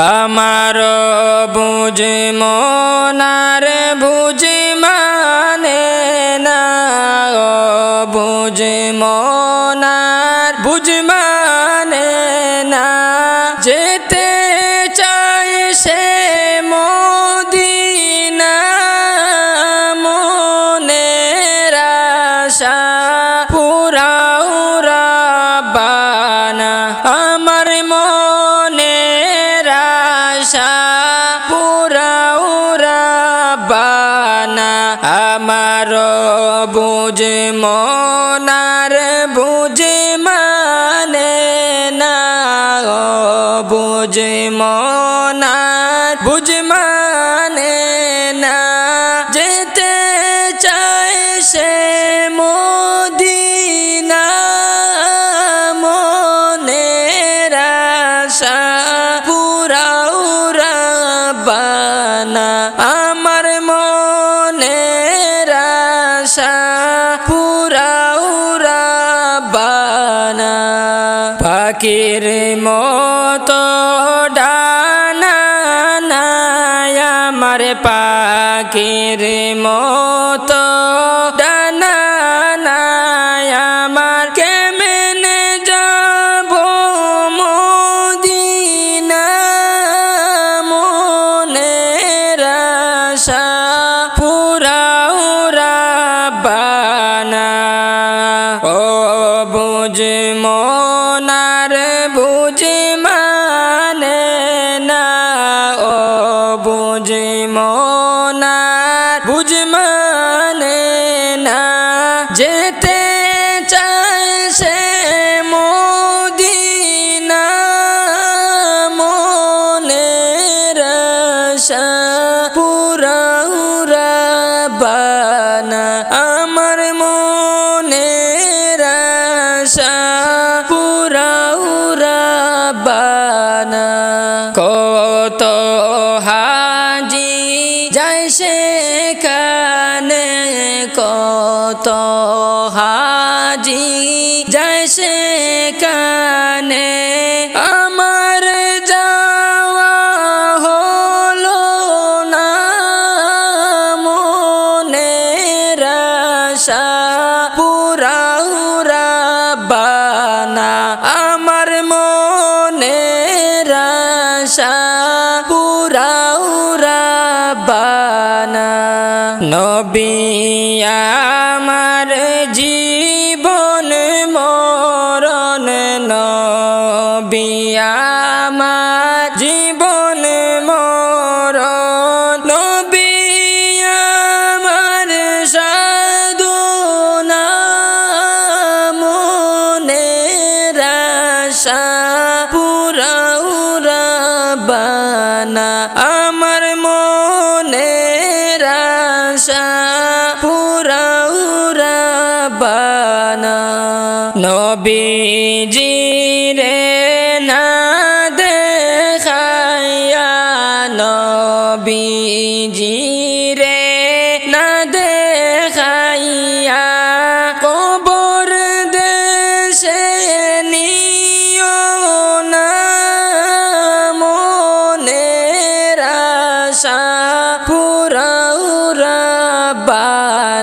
আমার বুঝ মনার বুঝ মানে না বুঝ মনার বুঝ মানে না। যেতে চাই সে মদিনা, মনের আশা পুরাউরা বানা। আমার মনের আমার বুঝ মনার বুঝ মানে না, বুঝ মনার বুঝ মানে না। যেতে চাই সে মদিনা, মনের আশা পুরাউরা বানা পাখির মতো ডানা আমার পাখির মতো। বুঝ মনার বুঝ মানে না যেতে চাই সে মদিনা মনের আশা পুরাউরা বানা আমার মনের আশা পুরাউরা বানা কত হাজি যাই সেখানে নবী আমার জীবন মরণ নবী আমার জীবন মরণ নবী আমার সাধনা মনের আশা পুরাউরা বানা আমার মনের আশা পুরাউরা বানা। নবীজি রে না দেখাইয়া নবীজি রে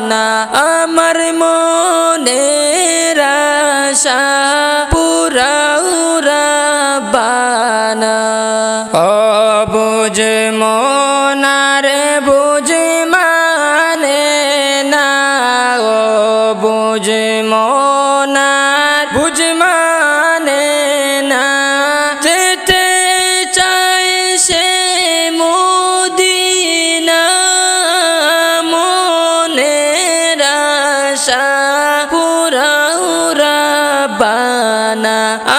বানা আমার মনের আশা পুরাউরা বানা। বুঝ মনার বুঝ মানে না। বুঝ মনার বুঝ মানে uh,